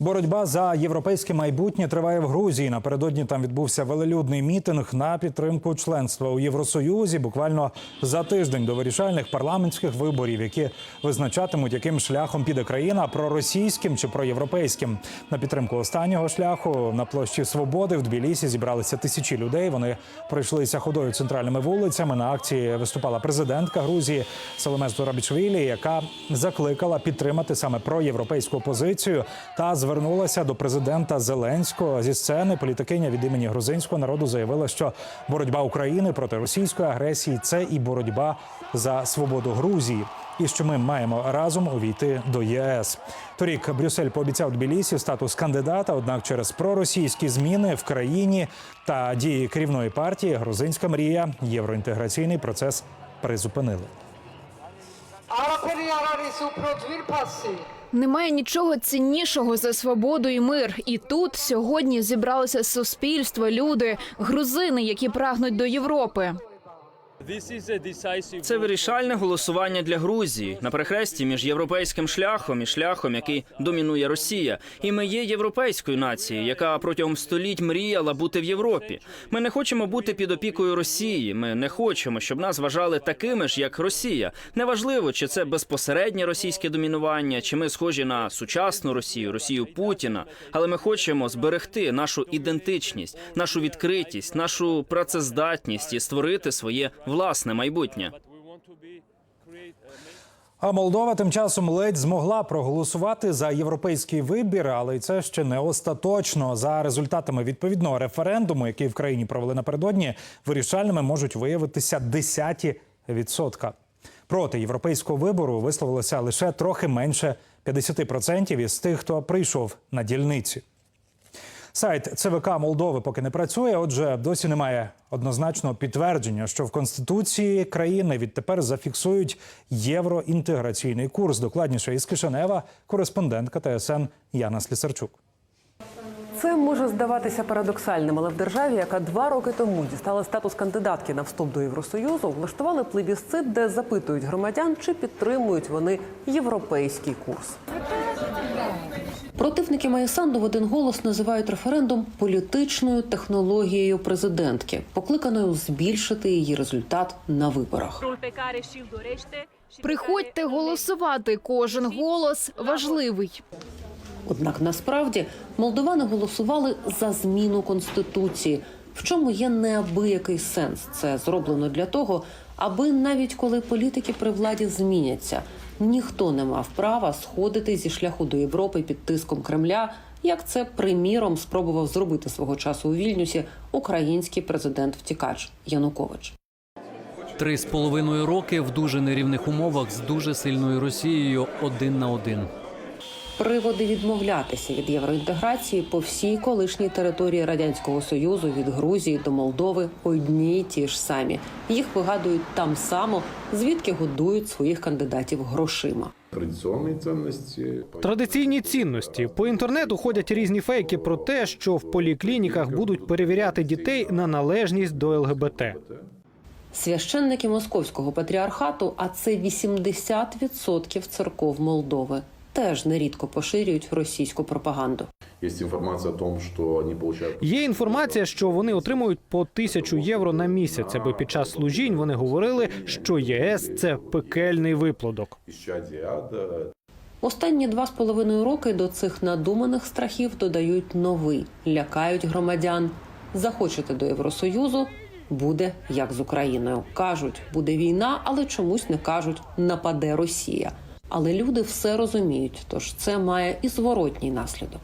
Боротьба за європейське майбутнє триває в Грузії. Напередодні там відбувся велелюдний мітинг на підтримку членства у Євросоюзі. Буквально за тиждень до вирішальних парламентських виборів, які визначатимуть, яким шляхом піде країна проросійським чи проєвропейським. На підтримку останнього шляху на площі Свободи в Тбілісі зібралися тисячі людей. Вони пройшлися ходою центральними вулицями. На акції виступала президентка Грузії Саломе Зурабічвілі, яка закликала підтримати саме проєвропейську позицію та звернулася до президента Зеленського зі сцени. Політикиня від імені грузинського народу заявила, що боротьба України проти російської агресії це і боротьба за свободу Грузії. І що ми маємо разом увійти до єС. Торік Брюссель пообіцяв Тбілісі статус кандидата. Однак, через проросійські зміни в країні та дії керівної партії грузинська мрія євроінтеграційний процес призупинили. Немає нічого ціннішого за свободу і мир. І тут сьогодні зібралося суспільство, люди, грузини, які прагнуть до Європи. Це вирішальне голосування для Грузії на перехресті між європейським шляхом і шляхом, який домінує Росія. І ми є європейською нацією, яка протягом століть мріяла бути в Європі. Ми не хочемо бути під опікою Росії. Ми не хочемо, щоб нас вважали такими ж, як Росія. Неважливо, чи це безпосереднє російське домінування, чи ми схожі на сучасну Росію, Росію Путіна. Але ми хочемо зберегти нашу ідентичність, нашу відкритість, нашу працездатність і створити своє власне майбутнє. А Молдова тим часом ледь змогла проголосувати за європейський вибір, але й це ще не остаточно. За результатами відповідного референдуму, який в країні провели напередодні, вирішальними можуть виявитися десяті відсотка. Проти європейського вибору висловилося лише трохи менше 50% із тих, хто прийшов на дільниці. Сайт ЦВК Молдови поки не працює. Отже, досі немає однозначного підтвердження, що в конституції країни відтепер зафіксують євроінтеграційний курс. Докладніше із Кишинева, кореспондентка ТСН Яна Слісарчук. Це може здаватися парадоксальним, але в державі, яка два роки тому дістала статус кандидатки на вступ до Євросоюзу, влаштували плебісцит, де запитують громадян, чи підтримують вони європейський курс. Противники Маєсанду в один голос називають референдум політичною технологією президентки, покликаною збільшити її результат на виборах. Приходьте голосувати. Кожен голос важливий. Однак насправді молдовани голосували за зміну конституції, в чому є неабиякий сенс. Це зроблено для того, аби навіть коли політики при владі зміняться, ніхто не мав права сходити зі шляху до Європи під тиском Кремля, як це приміром спробував зробити свого часу у Вільнюсі український президент-втікач Янукович. Три з половиною роки в дуже нерівних умовах з дуже сильною Росією один на один. Приводи відмовлятися від євроінтеграції по всій колишній території радянського союзу від Грузії до Молдови одні й ті ж самі. Їх вигадують там само, звідки годують своїх кандидатів грошима. традиционные ценности. Традиційні цінності по інтернету ходять різні фейки про те, що в поліклініках будуть перевіряти дітей на належність до ЛГБТ. Священники московського патріархату, а це 80% церков Молдови, теж нерідко поширюють російську пропаганду. Есть информация о том, что они получают Є інформація, що вони отримують по тисячу євро на місяць, аби під час служінь вони говорили, що ЄС це пекельний виплодок. Останні два з половиною роки до цих надуманих страхів додають новий, лякають громадян. Захочете до Євросоюзу, буде як з Україною. Кажуть, буде війна, але чомусь не кажуть нападе Росія. Але люди все розуміють, тож це має і зворотній наслідок.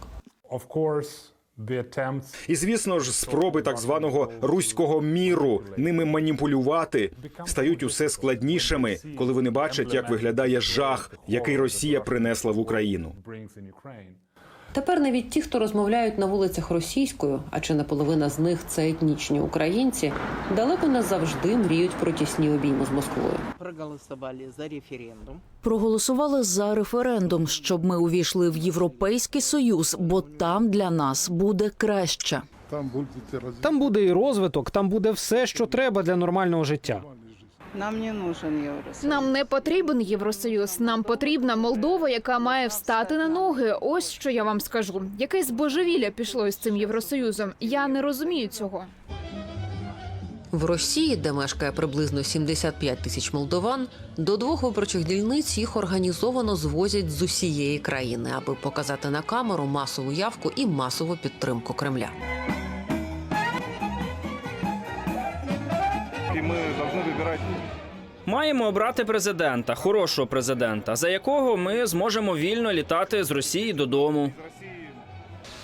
І звісно ж, спроби так званого руського міру ними маніпулювати стають усе складнішими, коли вони бачать, як виглядає жах, який Росія принесла в Україну. Тепер навіть ті, хто розмовляють на вулицях російською, а чи не половина з них це етнічні українці, далеко не завжди мріють про тісні обійми з Москвою. проголосовали за референдум Проголосували за референдум, щоб ми увійшли в Європейський Союз, бо там для нас буде краще. Там буде і розвиток, там буде все, що треба для нормального життя. Нам не нужен Евросоюз. Нам не потрібен Євросоюз. Нам потрібна Молдова, яка має встати на ноги. Ось що я вам скажу. Якесь божевілля пішло із цим євросоюзом. Я не розумію цього. В Росії, де мешкає приблизно 75 тисяч молдован, до двох виборчих дільниць їх організовано звозять з усієї країни, аби показати на камеру масову явку і масову підтримку Кремля. Маємо обрати президента, хорошого президента, за якого ми зможемо вільно літати з Росії додому.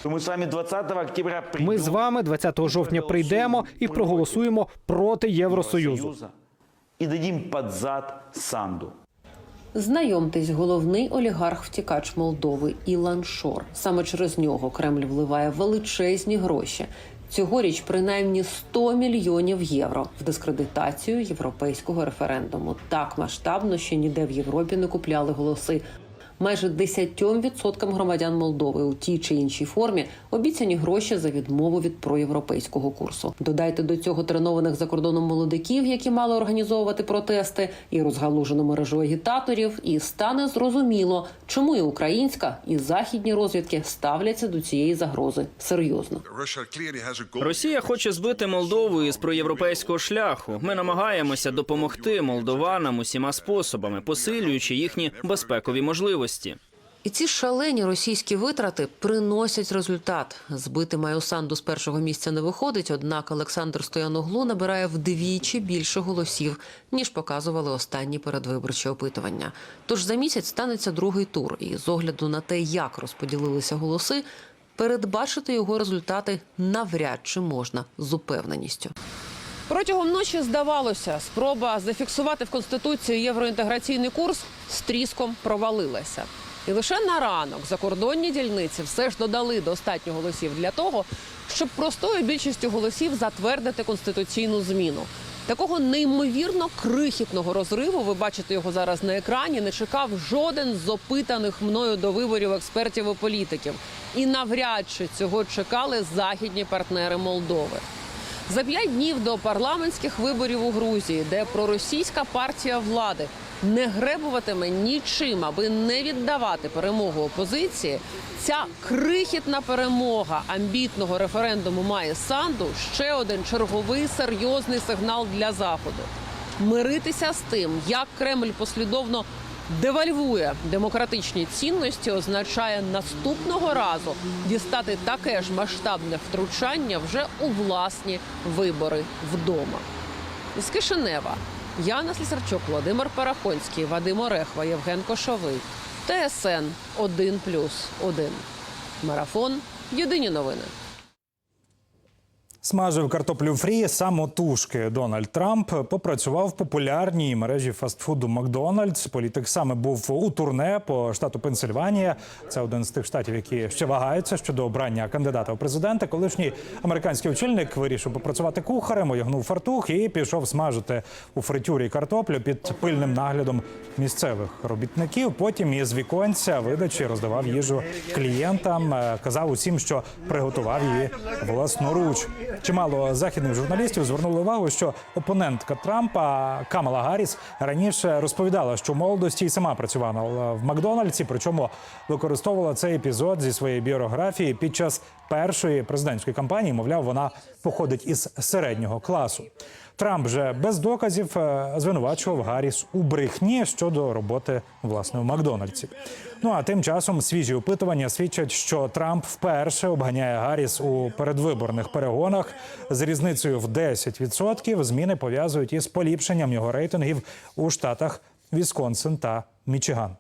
Мы с вами 20 октября Ми з вами 20 жовтня прийдемо і проголосуємо проти Євросоюзу. и дадим под зад Санду. Знайомтесь, головний олігарх-втікач Молдови Ілан Шор. Саме через нього Кремль вливає величезні гроші. Цьогоріч принаймні 100 мільйонів євро в дискредитацію європейського референдуму. Так масштабно ще ніде в Європі не купляли голоси. Майже 10% громадян Молдови у тій чи іншій формі обіцяні гроші за відмову від проєвропейського курсу. Додайте до цього тренованих за кордоном молодиків, які мали організовувати протести, і розгалужену мережу агітаторів, і стане зрозуміло, чому і українська, і західні розвідки ставляться до цієї загрози серйозно. Росія хоче збити Молдову із проєвропейського шляху. Ми намагаємося допомогти молдованам усіма способами, посилюючи їхні безпекові можливості. І ці шалені російські витрати приносять результат. Збити Маю Санду з першого місця не виходить, однак Олександр Стояноглу набирає вдвічі більше голосів, ніж показували останні передвиборчі опитування. Тож за місяць станеться другий тур, і з огляду на те, як розподілилися голоси, передбачити його результати навряд чи можна з упевненістю. Протягом ночі здавалося, спроба зафіксувати в конституції євроінтеграційний курс з тріском провалилася. І лише на ранок закордонні дільниці все ж додали достатньо голосів для того, щоб простою більшістю голосів затвердити конституційну зміну. Такого неймовірно крихітного розриву, ви бачите його зараз на екрані, не чекав жоден з опитаних мною до виборів експертів і політиків. І навряд чи цього чекали західні партнери Молдови. За п'ять днів до парламентських виборів у Грузії, де проросійська партія влади не гребуватиме нічим, аби не віддавати перемогу опозиції, ця крихітна перемога амбітного референдуму має санду ще один черговий серйозний сигнал для заходу. Миритися з тим, як Кремль послідовно девальвує демократичні цінності, означає наступного разу дістати таке ж масштабне втручання вже у власні вибори вдома. Із Кишинева Яна Слісарчук, Володимир Парахонський, Вадим Орехва, Євген Кошовий. ТСН 1+,1. Марафон. Єдині новини. Смажив картоплю фрі самотужки. Дональд Трамп попрацював в популярній мережі фастфуду Макдональдс. Політик саме був у турне по штату Пенсильванія. Це один з тих штатів, які ще вагаються щодо обрання кандидата у президенти. Колишній американський очільник вирішив попрацювати кухарем, одягнув фартух і пішов смажити у фритюрі картоплю під пильним наглядом місцевих робітників. Потім із віконця видачі роздавав їжу клієнтам. Е, Казав усім, що приготував її власноруч. Чимало західних журналістів звернули увагу, що опонентка Трампа Камала Гарріс раніше розповідала, що в молодості і сама працювала в Макдональдсі, причому використовувала цей епізод зі своєї біографії під час першої президентської кампанії. Мовляв, вона походить із середнього класу. Трамп же без доказів е, звинувачував Гарріс у брехні щодо роботи власне в Макдональдсі. Ну а тим часом свіжі опитування свідчать, що Трамп вперше обганяє Гарріс у передвиборних перегонах з різницею в 10%. Зміни пов'язують із поліпшенням його рейтингів у штатах Вісконсин та Мічиган.